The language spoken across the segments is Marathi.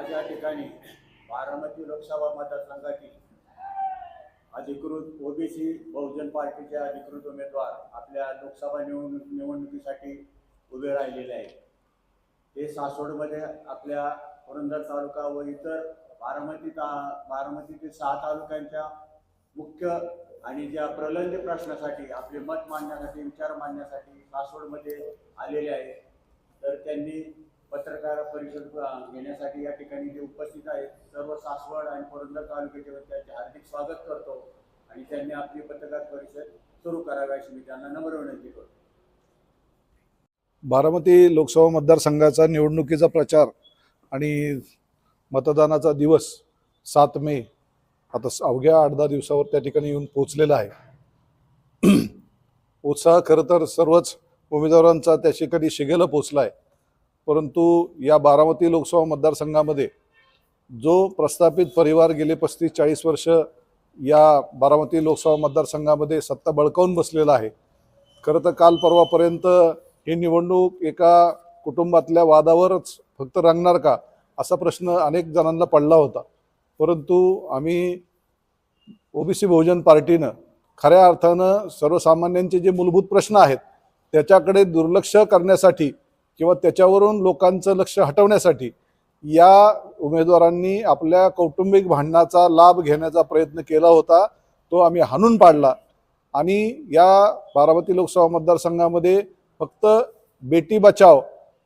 आज या ठिकाणी बारामती लोकसभा मतदारसंघातील अधिकृत ओबीसी बहुजन पार्टीचे अधिकृत उमेदवार आपल्या लोकसभा निवडणूक निवडणुकीसाठी उभे राहिलेले आहेत. ते सासवडमध्ये आपल्या पुरंदर तालुका व इतर बारामती ता बारामतीतील सहा तालुक्यांच्या मुख्य आणि ज्या प्रलंब प्रश्नासाठी आपले मत मांडण्यासाठी विचार मांडण्यासाठी सासवडमध्ये आलेले आहेत. तर त्यांनी पत्रकार परिषद घेण्यासाठी या ठिकाणी जे उपस्थित आहेत सर्व सासवड आणि पुरंदर तालुक्याचे त्यांचे हार्दिक स्वागत करतो आणि त्यांनी आपली पत्रकार परिषद सुरू करावी अशी मी त्यांना नम्र विनंती करतो. बारामती लोकसभा मतदारसंघाचा निवडणुकीचा प्रचार आणि मतदानाचा दिवस सात मे आता अवघ्या आठ दहा दिवसावर त्या ठिकाणी येऊन पोचलेला आहे. उत्साह खरं तर सर्वच उमेदवारांचा त्या ठिकाणी शिगेला पोचला आहे परंतु या बारामती लोकसभा मतदारसंघामध्ये जो प्रस्थापित परिवार गेले पस्तीस चाळीस वर्ष या बारामती लोकसभा मतदारसंघामध्ये सत्ता बळकावून बसलेला आहे. खरं तर काल परवापर्यंत ही निवडणूक एका कुटुंबातल्या वादावरच फक्त रंगणार का असा प्रश्न अनेक जणांना पडला होता. परंतु आम्ही ओबीसी बहुजन पार्टीनं खऱ्या अर्थानं सर्वसामान्यांचे जे मूलभूत प्रश्न आहेत त्याच्याकडे दुर्लक्ष करण्यासाठी किंवा त्याच्यावरून लोकांचं लक्ष हटवण्यासाठी या उमेदवारांनी आपल्या कौटुंबिक भांडणाचा लाभ घेण्याचा प्रयत्न केला होता तो आम्ही हाणून पाडला. आणि या बारामती लोकसभा मतदारसंघामध्ये फक्त बेटी बचाव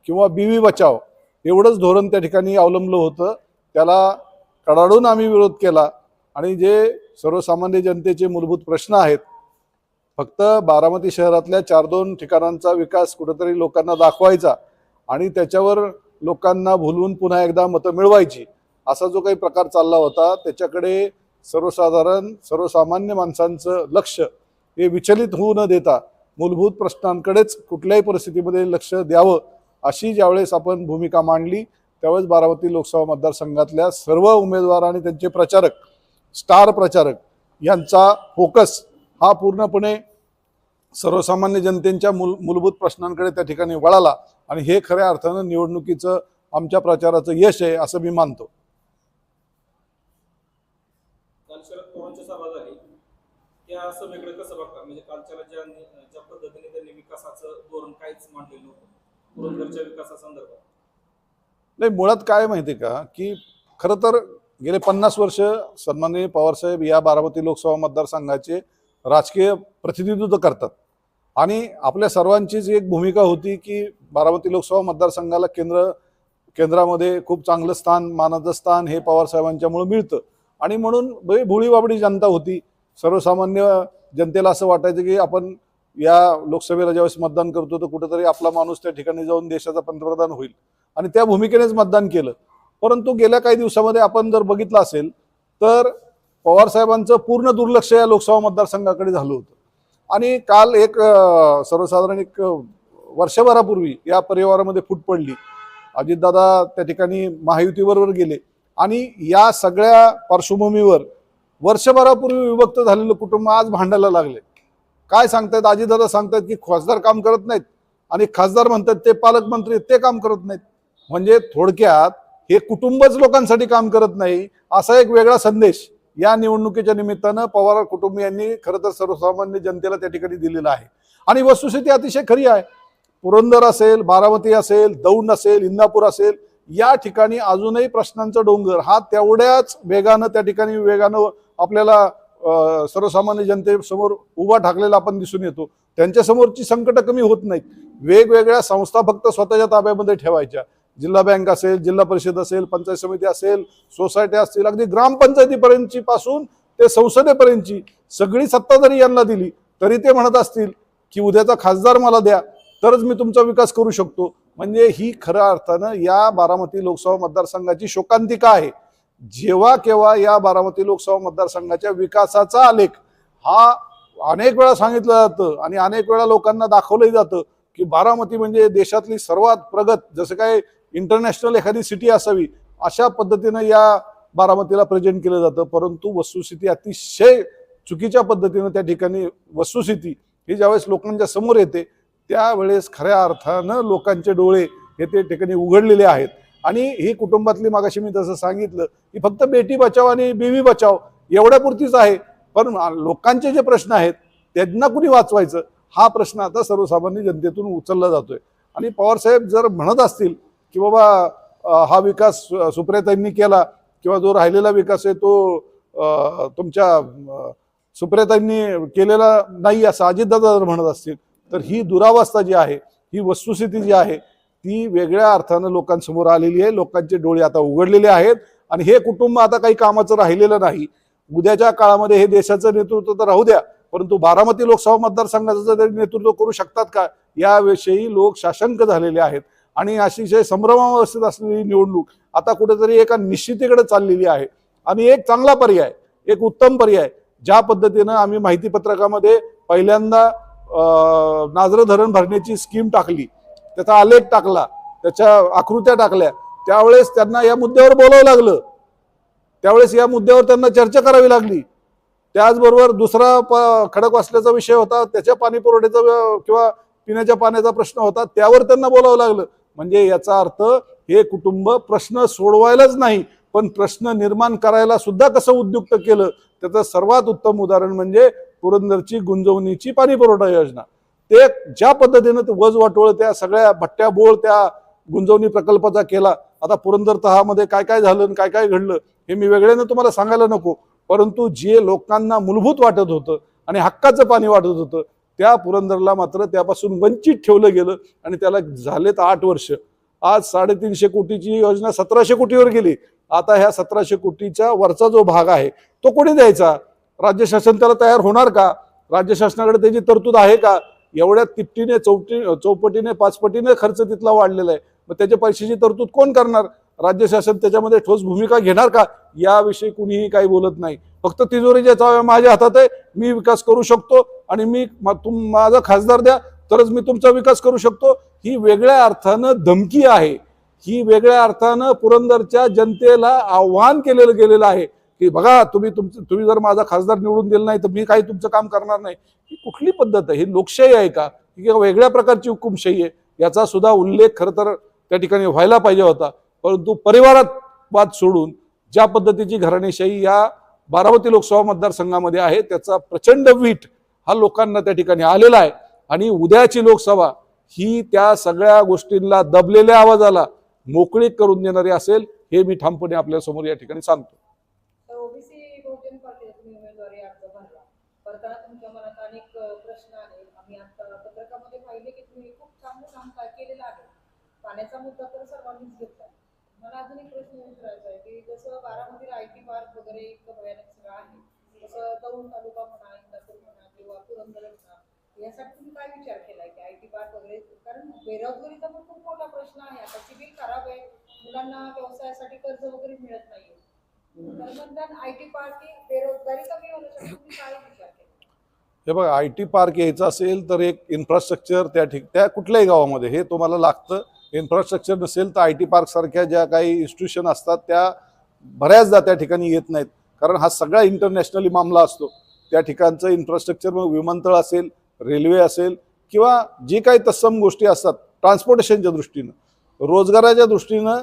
किंवा बीवी बचाव एवढंच धोरण त्या ठिकाणी अवलंबलं होतं. त्याला कडाडून आम्ही विरोध केला. आणि जे सर्वसामान्य जनतेचे मूलभूत प्रश्न आहेत फक्त बारामती शहरातल्या चार दोन ठिकाणांचा विकास कुठेतरी लोकांना दाखवायचा आणि त्याच्यावर लोकांना भुलवून पुन्हा एकदा मतं मिळवायची असा जो काही प्रकार चालला होता त्याच्याकडे सर्वसाधारण सर्वसामान्य माणसांचं लक्ष हे विचलित होऊ न देता मूलभूत प्रश्नांकडेच कुठल्याही परिस्थितीमध्ये लक्ष द्यावं अशी ज्यावेळेस आपण भूमिका मांडली त्यावेळेस बारामती लोकसभा मतदारसंघातल्या सर्व उमेदवार आणि त्यांचे प्रचारक स्टार प्रचारक यांचा फोकस हा पूर्णपणे सर्वसामान्य जनतेच्या मूल मूलभूत प्रश्नांकडे त्या ठिकाणी वळाला आणि हे खऱ्या अर्थानं निवडणुकीचं आमच्या प्रचाराचं यश आहे असं मी मानतो. म्हणजे नाही मुळात काय माहिती का? की खरं तर गेले पन्नास वर्ष सन्माननीय पवारसाहेब या बारामती लोकसभा मतदारसंघाचे राजकीय प्रतिनिधित्व करतात. आणि आपल्या सर्वांचीच एक भूमिका होती की बारामती लोकसभा मतदारसंघाला केंद्र केंद्रामध्ये खूप चांगलं स्थान मानाचं स्थान हे पवारसाहेबांच्यामुळे मिळतं. आणि म्हणून भुळी बाबडी जनता होती. सर्वसामान्य जनतेला असं वाटायचं की आपण या लोकसभेला ज्यावेळेस मतदान करतो तर कुठेतरी आपला माणूस त्या ठिकाणी जाऊन देशाचा पंतप्रधान होईल. आणि त्या भूमिकेनेच मतदान केलं. परंतु गेल्या काही दिवसामध्ये आपण जर बघितलं असेल तर पवार साहेबांचं पूर्ण दुर्लक्ष या लोकसभा मतदारसंघाकडे झालं होतं. आणि काल एक सर्वसाधारण एक वर्षभरापूर्वी या परिवारामध्ये फूट पडली. अजितदादा त्या ठिकाणी महायुतीबरोबर गेले. आणि या सगळ्या पार्श्वभूमीवर वर्षभरापूर्वी विभक्त झालेलं कुटुंब आज भांडायला लागले. काय सांगतायत? अजितदादा सांगतायत की खासदार काम करत नाहीत. आणि खासदार म्हणतात ते पालकमंत्री ते काम करत नाहीत. म्हणजे थोडक्यात हे कुटुंबच लोकांसाठी काम करत नाही असा एक वेगळा संदेश. या निवडणुकीच्या निमित्तानं पवार कुटुंबियांनी खरं तर सर्वसामान्य जनतेला त्या ठिकाणी दिलेलं आहे. आणि वस्तुस्थिती अतिशय खरी आहे. पुरंदर असेल बारामती असेल दौंड असेल इंदापूर असेल या ठिकाणी अजूनही प्रश्नांचा डोंगर. हा तेवढ्याच वेगानं त्या ठिकाणी वेगानं आपल्याला सर्वसामान्य जनतेसमोर उभा ठाकलेला आपण दिसून येतो. त्यांच्यासमोरची संकटं कमी होत नाहीत. वेगवेगळ्या संस्था फक्त स्वतःच्या ताब्यामध्ये ठेवायच्या. जिल्हा बँक असेल जिल्हा परिषद असेल पंचायत समिती असेल सोसायटी असतील अगदी ग्रामपंचायतीपर्यंतची पासून ते संसदेपर्यंतची सगळी सत्ता जरी यांना दिली तरी ते म्हणत असतील की उद्याचा खासदार मला द्या तरच मी तुमचा विकास करू शकतो. म्हणजे ही खऱ्या अर्थानं या बारामती लोकसभा मतदारसंघाची शोकांतिका आहे. जेव्हा केव्हा या बारामती लोकसभा मतदारसंघाच्या विकासाचा आलेख हा अनेक वेळा सांगितलं जातं आणि अनेक वेळा लोकांना दाखवलंही जातं की बारामती म्हणजे देशातली सर्वात प्रगत जसं काय इंटरनॅशनल एखादी सिटी असावी अशा पद्धतीनं या बारामतीला प्रेझेंट केलं जातं. परंतु वस्तुस्थिती अतिशय चुकीच्या पद्धतीनं त्या ठिकाणी वस्तुस्थिती ही ज्यावेळेस लोकांच्या समोर येते त्यावेळेस खऱ्या अर्थानं लोकांचे डोळे हे ते ठिकाणी उघडलेले आहेत. आणि ही कुटुंबातली मागाशी मी तसं सांगितलं की फक्त बेटी बचाव आणि बेबी बचाव एवढ्यापुरतीच आहे. पण लोकांचे जे प्रश्न आहेत त्यांना कुणी वाचवायचं? हा प्रश्न आता सर्वसामान्य जनतेतून उचलला जातोय. आणि पवारसाहेब जर म्हणत असतील की बाबा हा विकास सु- सुप्रियाताईंनी केला किंवा जो राहिलेला विकास आहे तो तुमच्या अं, सुप्रियाताईंनी केलेला नाही असं अजितदादा जर म्हणत असतील तर ही दुरावस्था जी आहे ही वस्तुस्थिती जी आहे ती वेगळ्या अर्थानं लोकांसमोर आलेली आहे. लोकांचे डोळे आता उघडलेले आहेत आणि हे कुटुंब आता काही कामाचं राहिलेलं नाही. उद्याच्या काळामध्ये हे देशाचं नेतृत्व तर राहू द्या परंतु बारामती लोकसभा मतदारसंघाचं जर नेतृत्व करू शकतात का याविषयी लोक साशंक झालेले आहेत. आणि अतिशय संभ्रमावस्थेत असलेली निवडणूक आता कुठेतरी एका निश्चितीकडे चाललेली आहे. आणि एक चांगला पर्याय एक उत्तम पर्याय ज्या पद्धतीनं आम्ही माहिती पत्रकामध्ये पहिल्यांदा नाजरं धरण भरण्याची स्कीम टाकली त्याचा आलेख टाकला त्याच्या आकृत्या टाकल्या त्यावेळेस त्यांना या मुद्द्यावर बोलावं लागलं. त्यावेळेस या मुद्द्यावर त्यांना चर्चा करावी लागली. त्याचबरोबर दुसरा प- खडक वाचल्याचा विषय होता त्याच्या पाणी पुरवठ्याचा किंवा पिण्याच्या पाण्याचा प्रश्न होता त्यावर त्यांना बोलावं लागलं. म्हणजे याचा अर्थ हे कुटुंब प्रश्न सोडवायलाच नाही पण प्रश्न निर्माण करायला सुद्धा कसं उद्युक्त केलं? त्याचं सर्वात उत्तम उदाहरण म्हणजे पुरंदरची गुंजवणीची पाणी पुरवठा योजना. ते ज्या पद्धतीनं ते वज वाटोळ त्या सगळ्या भट्ट्या बोळ त्या गुंजवणी प्रकल्पाचा केला. आता पुरंदर तहामध्ये काय काय झालं आणि काय काय घडलं हे मी वेगळ्यानं तुम्हाला सांगायला नको. परंतु जे लोकांना मूलभूत वाटत होतं आणि हक्काचं पाणी वाटत होतं त्या पुरंदरला मात्र त्यापासून वंचित ठेवलं गेलं आणि त्याला झालेत आठ वर्ष. आज साडेतीनशे कोटीची योजना सतराशे कोटीवर गेली. आता ह्या सतराशे कोटीचा वरचा जो भाग आहे तो कोणी द्यायचा? राज्य शासन त्याला तयार होणार का? राज्य शासनाकडे त्याची तरतूद आहे का? एवढ्या तिपटीने चौटी चौपटीने पाचपटीने खर्च तिथला वाढलेला आहे. मग त्याच्या पैशाची तरतूद कोण करणार? राज्य शासन त्याच्यामध्ये ठोस भूमिका घेणार का? याविषयी कुणीही काही बोलत नाही. फक्त तिजोरीच्या चाव्या माझ्या हातात आहे. मी विकास करू शकतो. आणि मी तुम माझा खासदार द्या तरच मी तुमचा विकास करू शकतो. ही वेगळ्या अर्थानं धमकी आहे. ही वेगळ्या अर्थानं पुरंदरच्या जनतेला आव्हान केलेलं गेलेलं आहे. की बघा तुम्ही तुमचं तुम्ही जर माझा खासदार निवडून दिला नाही तर मी काही तुमचं काम करणार नाही. ही कुठली पद्धत आहे? ही लोकशाही आहे का? ही वेगळ्या प्रकारची हुकुमशाही आहे. याचा सुद्धा उल्लेख खरं तर त्या ठिकाणी व्हायला पाहिजे होता. परंतु परिवारात वाद सोडून ज्या पद्धतीची घराणेशाही या बारामती लोकसभा मतदारसंघामध्ये आहे त्याचा प्रचंड वीट हा लोकांना त्या ठिकाणी आलेला आहे. आणि उद्याची लोकसभा ही त्या सगळ्या गोष्टींना दबलेल्या आवाजाला मोकळीक करून देणारी असेल हे मी ठामपणे आपल्यासमोर या ठिकाणी सांगतो. पाण्याचा मुद्दा तर सर्वांनीच घेतला. मला अजून एक प्रश्न विचारायचा आहे की जसं बारामतीला आय टी पार्क वगैरे इतकं भयानक सगळं आहे तसं दौंड तालुका म्हणा इंदापूर म्हणा किंवा पुरंदर म्हणा यासाठी तुम्ही काय विचार केलाय की आय टी पार्क वगैरे कारण बेरोजगारीचा पण खूप मोठा प्रश्न आहे. आता सिबिल खराब आहे. मुलांना व्यवसायासाठी कर्ज वगैरे मिळत नाहीये. तर म्हणतात आय टी पार्क ही बेरोजगारी कमी होण्यासाठी तुम्ही काय विचार केला? हे बघा आय टी पार्क यायचं असेल तर एक इन्फ्रास्ट्रक्चर त्या ठिक त्या कुठल्याही गावामध्ये हे तुम्हाला लागतं. इन्फ्रास्ट्रक्चर नसेल तर आय टी पार्कसारख्या ज्या काही इन्स्टिट्यूशन असतात त्या बऱ्याचदा त्या ठिकाणी येत नाहीत. कारण हा सगळा इंटरनॅशनली मामला असतो. त्या ठिकाणचं इन्फ्रास्ट्रक्चर मग विमानतळ असेल रेल्वे असेल किंवा जी काही तत्सम गोष्टी असतात ट्रान्सपोर्टेशनच्या दृष्टीनं रोजगाराच्या दृष्टीनं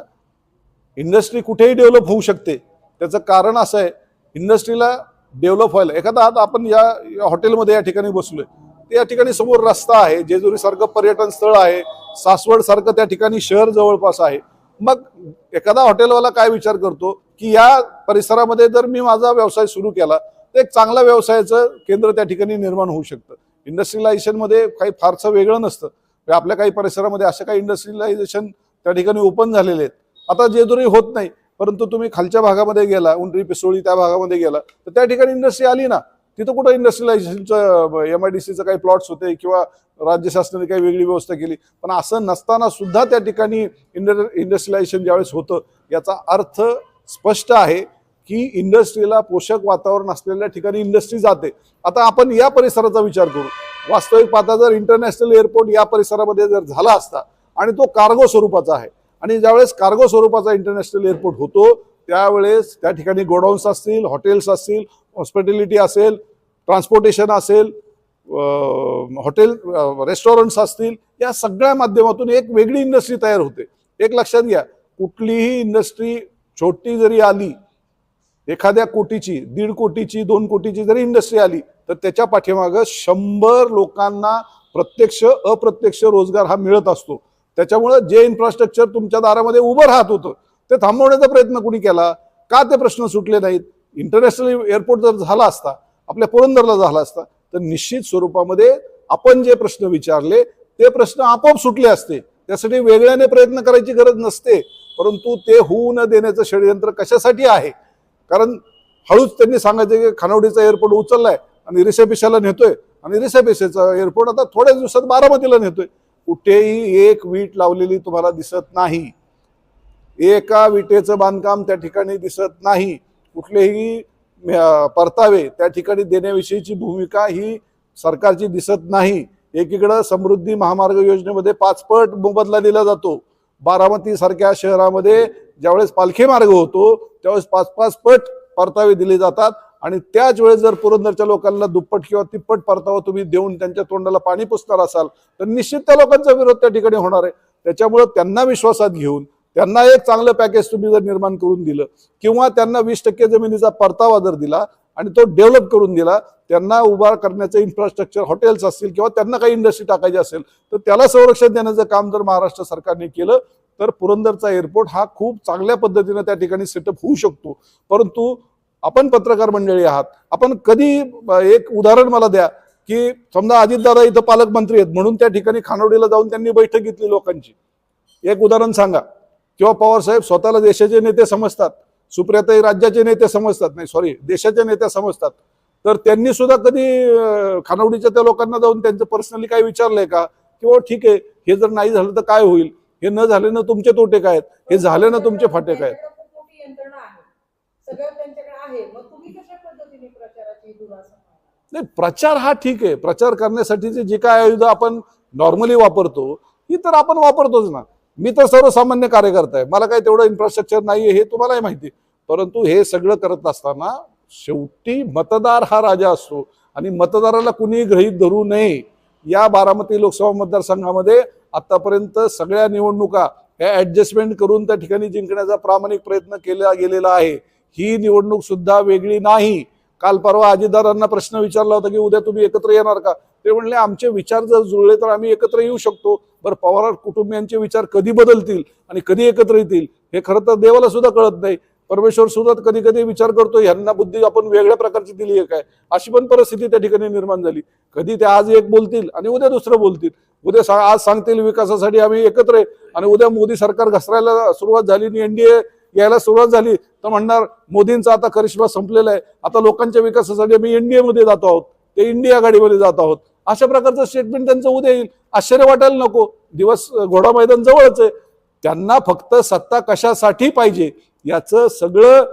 इंडस्ट्री कुठेही डेव्हलप होऊ शकते. त्याचं कारण असं आहे इंडस्ट्रीला डेव्हलप व्हायला. एखादा आता आपण या या हॉटेलमध्ये या ठिकाणी बसलोय. तर या ठिकाणी समोर रस्ता आहे जेजुरीसारखं पर्यटन स्थळ आहे सासवड सारखं त्या ठिकाणी शहर जवळपास आहे. मग एखादा हॉटेलवाला काय विचार करतो की या परिसरामध्ये जर मी माझा व्यवसाय सुरू केला तर एक चांगला व्यवसायाचं केंद्र त्या ठिकाणी निर्माण होऊ शकतं. इंडस्ट्रियलायझेशनमध्ये काही फारसं वेगळं नसतं. म्हणजे आपल्या काही परिसरामध्ये असं काही इंडस्ट्रियलायझेशन त्या ठिकाणी ओपन झालेले आहेत. आता जे दुरी होत नाही परंतु तुम्ही खालच्या भागामध्ये गेला उंडरी पिसोळी त्या भागामध्ये गेला तर त्या ठिकाणी इंडस्ट्री आली ना? तिथं कुठं इंडस्ट्रियलायझेशनचं एम आय डी सीचं काही प्लॉट्स होते किंवा राज्य शासनाने काही वेगळी व्यवस्था केली? पण असं नसताना सुद्धा त्या ठिकाणी इंड इंडस्ट्रियलायझेशन ज्यावेळेस होतं याचा अर्थ स्पष्ट आहे की इंडस्ट्रीला पोषक वातावरण असलेल्या ठिकाणी इंडस्ट्री जाते. आता आपण या परिसराचा विचार करू. वास्तविक पाहता जर इंटरनॅशनल एअरपोर्ट या परिसरामध्ये जर झाला असता आणि तो कार्गो स्वरूपाचा आहे आणि ज्यावेळेस कार्गो स्वरूपाचा इंटरनॅशनल एअरपोर्ट होतो त्यावेळेस त्या ठिकाणी गोडाऊन्स असतील हॉटेल्स असतील हॉस्पिटॅलिटी असेल ट्रान्सपोर्टेशन असेल हॉटेल रेस्टॉरंट्स असतील या सगळ्या माध्यमातून एक वेगळी इंडस्ट्री तयार होते. एक लक्षात घ्या कुठलीही इंडस्ट्री छोटी जरी आली एखाद्या कोटीची दीड कोटीची दोन कोटीची जरी इंडस्ट्री आली तर त्याच्या पाठीमागं शंभर लोकांना प्रत्यक्ष अप्रत्यक्ष रोजगार हा मिळत असतो. त्याच्यामुळं जे इन्फ्रास्ट्रक्चर तुमच्या दारामध्ये उभं राहत होतं ते थांबवण्याचा प्रयत्न कुणी केला? का ते प्रश्न सुटले नाहीत? इंटरनॅशनल एअरपोर्ट जर झाला असता आपल्या पुरंदरला झाला असता तर निश्चित स्वरूपामध्ये आपण जे प्रश्न विचारले ते प्रश्न आपोआप सुटले असते. त्यासाठी वेगळ्याने प्रयत्न करायची गरज नसते. परंतु ते होऊ न देण्याचं षडयंत्र कशासाठी आहे? कारण हळूच त्यांनी सांगायचं की खानावडीचा एअरपोर्ट उचललाय आणि रिसेपिशाला नेतोय. आणि रिसेपिशेचा एअरपोर्ट आता थोड्याच दिवसात बारामतीला नेतोय. कुठेही एक वीट लावलेली तुम्हाला दिसत नाही. एका विटेचं बांधकाम त्या ठिकाणी दिसत नाही. कुठलेही परतावे त्या ठिकाणी देण्याविषयीची भूमिका ही सरकारची दिसत नाही. एकीकडं समृद्धी महामार्ग योजनेमध्ये पाचपट मोबदला दिला जातो. बारामती सारख्या शहरामध्ये ज्यावेळेस पालखी मार्ग होतो त्यावेळेस पाच पाच पट परतावे दिले जातात आणि त्याच वेळेस जर पुरंदरच्या लोकांना दुप्पट किंवा तिप्पट परतावा तुम्ही देऊन त्यांच्या तोंडाला पाणी पुसणार असाल तर निश्चित त्या लोकांचा विरोध त्या ठिकाणी होणार आहे. त्याच्यामुळं त्यांना विश्वासात घेऊन त्यांना एक चांगलं पॅकेज तुम्ही जर निर्माण करून दिलं किंवा त्यांना वीस टक्के जमिनीचा परतावा जर दिला आणि तो डेव्हलप करून दिला त्यांना उभा करण्याचं इन्फ्रास्ट्रक्चर हॉटेल्स असतील किंवा त्यांना काही इंडस्ट्री टाकायची असेल तर त्याला संरक्षण देण्याचं काम जर महाराष्ट्र सरकारने केलं तर पुरंदरचा एअरपोर्ट हा खूप चांगल्या पद्धतीनं त्या ठिकाणी सेटअप होऊ शकतो. परंतु आपण पत्रकार मंडळी आहात. आपण कधी एक उदाहरण मला द्या की समजा अजितदादा इथं पालकमंत्री आहेत म्हणून त्या ठिकाणी खानोडीला जाऊन त्यांनी बैठक घेतली लोकांची. एक उदाहरण सांगा. किंवा पवारसाहेब स्वतःला देशाचे नेते समजतात. सुप्रियाताई राज्याचे नेते समजतात. नाही सॉरी देशाचे नेते समजतात. तर त्यांनी सुद्धा कधी खानवडीच्या खानावडीच्या त्या लोकांना जाऊन त्यांचं पर्सनली काय विचारलंय का? किंवा ठीक आहे हे जर नाही झालं तर काय होईल? हे न झाले ना तुमचे तोटे काय आहेत? हे ना तुमचे फाटे काय आहेत? त्यांच्याकडे मोठी यंत्रणा आहे सगळं त्यांच्याकडे आहे मग तुम्ही कशा पद्धतीने प्रचाराची सांभाळणार नाही प्रचार हा ठीक आहे. प्रचार करण्यासाठीचे जे काय आयुध आपण नॉर्मली वापरतो ही तर आपण वापरतोच ना. मी तर सर्वसामान्य कार्यकर्ता आहे. मला काही तेवढं इन्फ्रास्ट्रक्चर नाही आहे हे तुम्हालाही माहिती आहे. परंतु हे सगळं करत असताना शेवटी मतदार हा राजा असतो. आणि मतदाराला कुणी गृहीत धरू नये. या बारामती लोकसभा मतदारसंघामध्ये आतापर्यंत सगळ्या निवडणुका ह्या ॲडजस्टमेंट करून त्या ठिकाणी जिंकण्याचा प्रामाणिक प्रयत्न केला गेलेला आहे. ही निवडणूक सुद्धा वेगळी नाही. काल परवा अजितदारांना प्रश्न विचारला होता की उद्या तुम्ही एकत्र येणार का? ते म्हणले आमचे विचार जर जुळले तर आम्ही एकत्र येऊ शकतो. बरं पवार कुटुंबियांचे विचार कधी बदलतील आणि कधी एकत्र येतील हे खरं तर देवाला सुद्धा कळत नाही. परमेश्वर सुद्धा कधी कधी विचार करतो यांना बुद्धी आपण वेगळ्या प्रकारची दिली आहे काय? अशी पण परिस्थिती त्या ठिकाणी निर्माण झाली. कधी ते आज एक बोलतील आणि उद्या दुसरं बोलतील. उद्या सा- आज सांगतील विकासासाठी आम्ही एकत्र आहे. आणि उद्या मोदी सरकार घसरायला सुरुवात झाली आणि एनडीए यायला सुरुवात झाली तर म्हणणार मोदींचा आता करिश्मा संपलेला आहे. आता लोकांच्या विकासासाठी आम्ही एनडीएमध्ये जातो आहोत. ते इंडिया आघाडीमध्ये जात आहोत. अशा प्रकारचं स्टेटमेंट त्यांचं उद्या येईल. आश्चर्य वाटायला नको. दिवस घोडा मैदान जवळच आहे. त्यांना फक्त सत्ता कशासाठी पाहिजे? याचं सगळं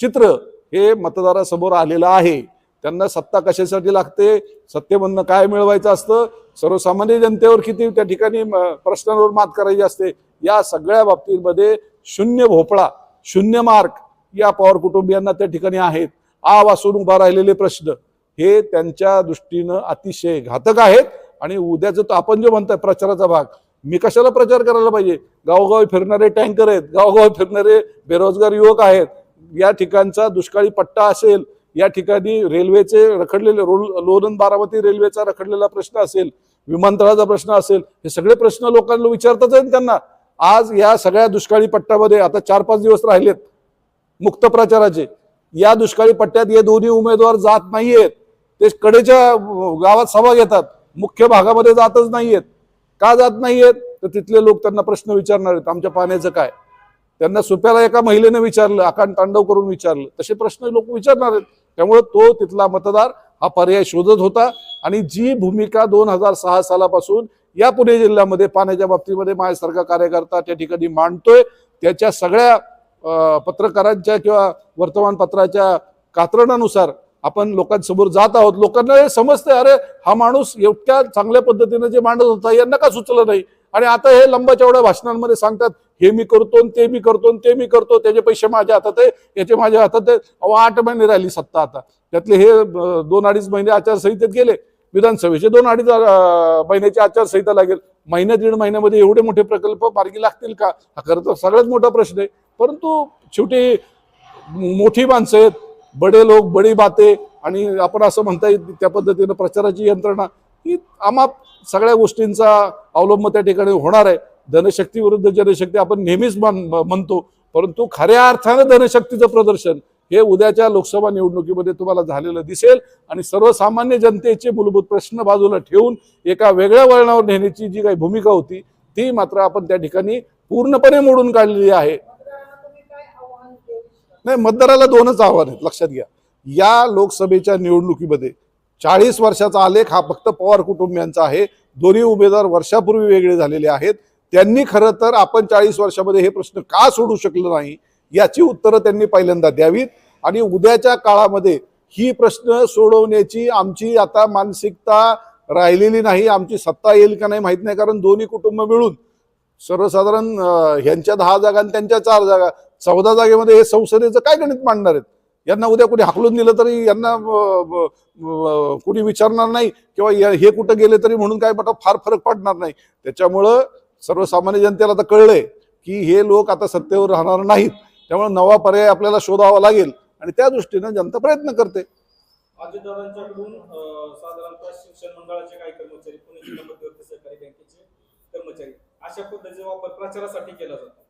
चित्र हे मतदारासमोर आलेलं आहे. त्यांना सत्ता कशासाठी लागते? सत्तेमधनं काय मिळवायचं असतं? सर्वसामान्य जनतेवर किती त्या ठिकाणी प्रश्नांवर मात करायची असते? या सगळ्या बाबतीमध्ये शून्य भोपळा शून्य मार्क या पवार कुटुंबियांना त्या ठिकाणी आहेत. आ वासून उभा राहिलेले प्रश्न. हे त्यांच्या दृष्टीनं अतिशय घातक आहेत आणि उद्याचं तर आपण जे म्हणतोय प्रचाराचा भाग मी कशाला प्रचार करायला पाहिजे? गावोगावी फिरणारे टँकर आहेत गावोगावी फिरणारे बेरोजगार युवक आहेत. या ठिकाणचा दुष्काळी पट्टा असेल या ठिकाणी रेल्वेचे रखडलेले रोल लोणंद बारामती रेल्वेचा रखडलेला प्रश्न असेल विमानतळाचा प्रश्न असेल हे सगळे प्रश्न लोकांना विचारताच आहेत त्यांना. आज या सगळ्या दुष्काळी पट्ट्यामध्ये आता चार पाच दिवस राहिलेत मुक्त प्रचाराचे. या दुष्काळी पट्ट्यात हे दोन्ही उमेदवार जात नाहीयेत. ते कडेच्या गावात सभा घेतात. मुख्य भागामध्ये जातच नाहीयेत. का जात नाहीयेत? तर तिथले लोक त्यांना प्रश्न विचारणार आहेत आमच्या पाण्याचं काय? त्यांना सुप्याला एका महिलेनं विचारलं आकांड तांडव करून विचारलं तसे प्रश्न लोक विचारणार आहेत. त्यामुळे तो तिथला मतदार हा पर्याय शोधत होता आणि जी भूमिका दोन हजार सहा सालापासून या पुणे जिल्ह्यामध्ये पाण्याच्या बाबतीमध्ये माझ्यासारखा कार्यकर्ता त्या ठिकाणी मांडतोय त्याच्या सगळ्या पत्रकारांच्या किंवा वर्तमानपत्राच्या कात्रणानुसार आपण लोकांसमोर जात आहोत लोकांना हे समजतंय अरे हा माणूस एवढ्या चांगल्या पद्धतीनं जे मांडत होता यांना का सुचलं नाही? आणि आता हे लंबा चौड्या भाषणांमध्ये सांगतात हे मी करतो आणि ते मी करतो आणि ते मी करतो त्याचे पैसे माझ्या हातात आहे याचे माझ्या हातात आहे. अहो आठ महिने राहिली सत्ता आता. त्यातले हे दोन अडीच महिने आचारसंहितेत गेले. विधानसभेचे दोन अडीच महिन्याची आचारसंहिता लागेल. महिन्या दीड महिन्यामध्ये एवढे मोठे प्रकल्प मार्गी लागतील का? हा खरं तर सगळ्यात मोठा प्रश्न आहे. परंतु शेवटी मोठी माणसं आहेत. बडे लोक बडी बाते आणि आपण असं म्हणता येईल त्या पद्धतीनं प्रचाराची यंत्रणा ही आम्हा सगळ्या गोष्टींचा अवलंब त्या ठिकाणी होणार आहे. धनशक्ती विरुद्ध जनशक्ती आपण नेहमीच म्हणतो परंतु खऱ्या अर्थानं धनशक्तीचं प्रदर्शन हे उद्याच्या लोकसभा निवडणुकीमध्ये तुम्हाला झालेलं दिसेल आणि सर्वसामान्य जनतेचे मूलभूत प्रश्न बाजूला ठेवून एका वेगळ्या वळणावर नेण्याची जी काही भूमिका होती ती मात्र आपण त्या ठिकाणी पूर्णपणे मोडून काढलेली आहे मतदारांना तुम्ही काय आव्हान देऊ इच्छिता नाही मतदाराला दोनच आव्हान आहेत लक्षात घ्या. या लोकसभेच्या निवडणुकीमध्ये चाळीस वर्षाचा आलेख हा फक्त पवार कुटुंबियांचा आहे. दोन्ही उमेदवार वर्षापूर्वी वेगळे झालेले आहेत. त्यांनी खरं तर आपण चाळीस वर्षामध्ये हे प्रश्न का सोडू शकलो नाही याची उत्तरं त्यांनी पहिल्यांदा द्यावीत. आणि उद्याच्या काळामध्ये ही प्रश्न सोडवण्याची आमची आता मानसिकता राहिलेली नाही आमची सत्ता येईल का नाही माहीत नाही कारण दोन्ही कुटुंब मिळून सर्वसाधारण ह्यांच्या दहा जागा आणि त्यांच्या चार जागा चौदा जागेमध्ये हे संसदेचं काय गणित मांडणार आहेत? यांना उद्या कुणी हाकलून दिलं तरी यांना कुणी विचारणार नाही किंवा या- हे कुठं गेले तरी म्हणून काय बटा फार फरक पडणार नाही. त्याच्यामुळं सर्वसामान्य जनतेला आता कळलंय की हे लोक आता सत्तेवर राहणार नाहीत. त्यामुळे नवा पर्याय आपल्याला शोधावा लागेल आणि त्या दृष्टीनं जनता प्रयत्न करते. कर्मचारी अशा पद्धतीचा वापर प्रचारासाठी केला जातो.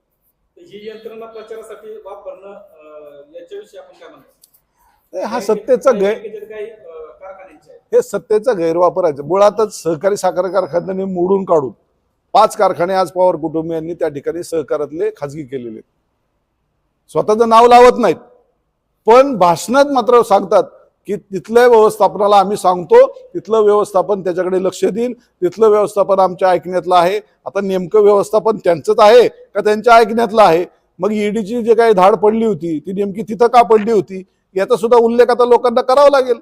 ही यंत्रणा प्रचारासाठी वापरणं याच्याविषयी आपण काय म्हणतो हा सत्तेचा गैर हे सत्तेचा गैरवापर आहे. मुळातच सहकारी साखर कारखान्याने मोडून काढून पाच कारखाने आज पवार कुटुंबियांनी त्या ठिकाणी सहकारातले खाजगी केलेले. स्वतःचं नाव लावत नाहीत. पण भाषणात मात्र सांगतात की तिथल्या व्यवस्थापनाला आम्ही सांगतो तिथलं व्यवस्थापन त्याच्याकडे लक्ष देईल तिथलं व्यवस्थापन आमच्या ऐकण्यातलं आहे. आता नेमकं व्यवस्थापन त्यांचंच आहे का त्यांच्या ऐकण्यातलं आहे? मग ईडीची जे काही धाड पडली होती ती नेमकी तिथं का पडली होती? याचा सुद्धा उल्लेख आता लोकांना करावा लागेल.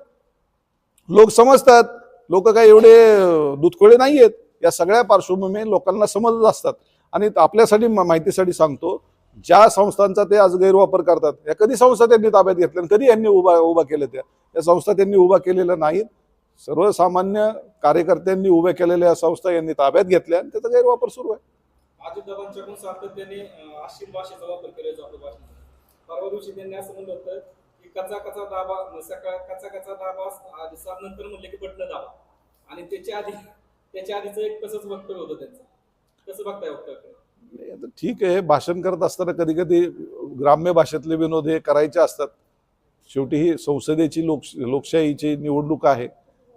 लोक समजतात लोक काय एवढे दुधकोळे दुधखोळे नाही आहेत या सगळ्या पार्श्वभूमी लोकांना समजत असतात. आणि आपल्यासाठी म- माहितीसाठी सांगतो ज्या संस्थांचा ते आज गैरवापर करतात या कधी संस्था त्यांनी ताब्यात घेतल्या आणि कधी यांनी उभा उभा केल्या त्या? या संस्था त्यांनी उभा केलेल्या नाहीत. सर्वसामान्य कार्यकर्त्यांनी उभ्या केलेल्या संस्था यांनी ताब्यात घेतल्या आणि त्याचा गैरवापर सुरू आहे. अजितदादांच्याकडून सातत्याने अं, भाषेचा वापर केला जातो परवा दिवशी त्यांनी असं म्हणलं होतं की कचा कचा दाबा सकाळ कचा कचा दाबा आधी नंतर म्हणले की बटन दाबा. आणि त्याच्या आधी त्याच्या आधीचं एक तसंच वक्तव्य होतं त्यांचं. कसं बघताय वक्तव्य? ठीक आहे भाषण करत असताना कधी कधी ग्राम्य भाषेतले विनोद हे करायचे असतात. शेवटी ही संसदेची लोक लोकशाहीची निवडणूक आहे.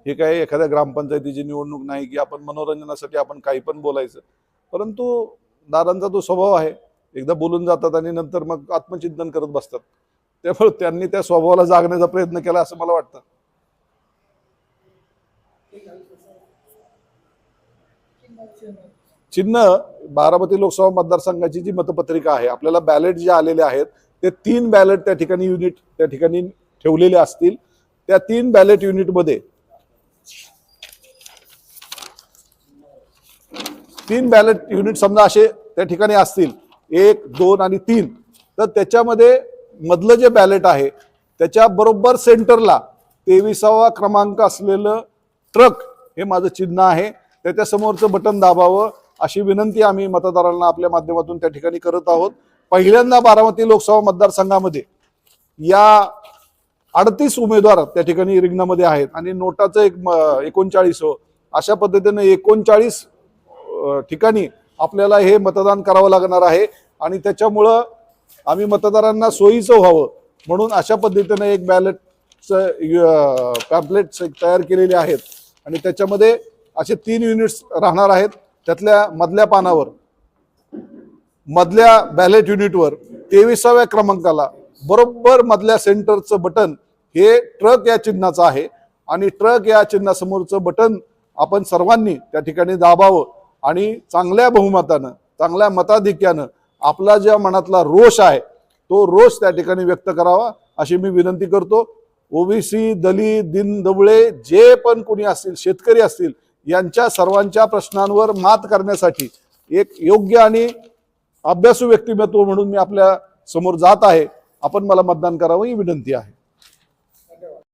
हे काय एखाद्या ग्रामपंचायतीची निवडणूक नाही की आपण मनोरंजनासाठी आपण काही पण बोलायचं. परंतु दादांचा तो स्वभाव आहे. एकदा बोलून जातात आणि नंतर मग आत्मचिंतन करत बसतात. त्यामुळे त्यांनी त्या स्वभावाला जागण्याचा प्रयत्न केला असं मला वाटतं. चिन्ह बारामती लोकसभा मतदारसंघाची जी मतपत्रिका आहे आपल्याला बॅलेट जे आलेले आहेत ते तीन बॅलेट त्या ठिकाणी युनिट त्या ठिकाणी ठेवलेले असतील. त्या तीन बॅलेट युनिटमध्ये तीन बॅलेट युनिट समजा असे त्या ठिकाणी असतील एक दोन आणि तीन. तर त्याच्यामध्ये मधलं जे बॅलेट आहे त्याच्या बरोबर सेंटरला तेविसावा क्रमांक असलेलं ट्रक हे माझं चिन्ह आहे. त्याच्यासमोरचं बटन दाबावं. अशी विनंती आम्ही मतदारांना आपल्या माध्यमातून त्या ठिकाणी करत आहोत. पहिल्यांदा बारामती लोकसभा मतदारसंघामध्ये या अडतीस उमेदवार त्या ठिकाणी रिंगणामध्ये आहेत आणि नोटाचं एक एकोणचाळीस हो. अशा पद्धतीने एकोणचाळीस ठिकाणी आपल्याला हे मतदान करावं लागणार आहे आणि त्याच्यामुळं आम्ही मतदारांना सोयीचं व्हावं म्हणून अशा पद्धतीनं एक बॅलेटचं पॅम्पलेट्स तयार केलेले आहेत आणि त्याच्यामध्ये असे तीन युनिट्स राहणार आहेत. त्यातल्या मधल्या पानावर मधल्या बॅलेट युनिटवर तेविसाव्या क्रमांकाला बरोबर मधल्या सेंटरचं बटन हे ट्रक या चिन्हाचं आहे. आणि ट्रक या चिन्हासमोरचं बटन आपण सर्वांनी त्या ठिकाणी दाबावं आणि चांगल्या बहुमतानं चांगल्या मताधिक्यानं आपला ज्या मनातला रोष आहे तो रोष त्या ठिकाणी व्यक्त करावा अशी मी विनंती करतो. ओबीसी दलित दिन दबळे जे पण कोणी असतील शेतकरी असतील यांच्या सर्वांच्या प्रश्नांवर मात करण्यासाठी एक योग्य आणि अभ्यासू व्यक्तिमत्व म्हणून मी आपल्यासमोर जात आहे. आपण मला मतदान करावं ही विनंती आहे.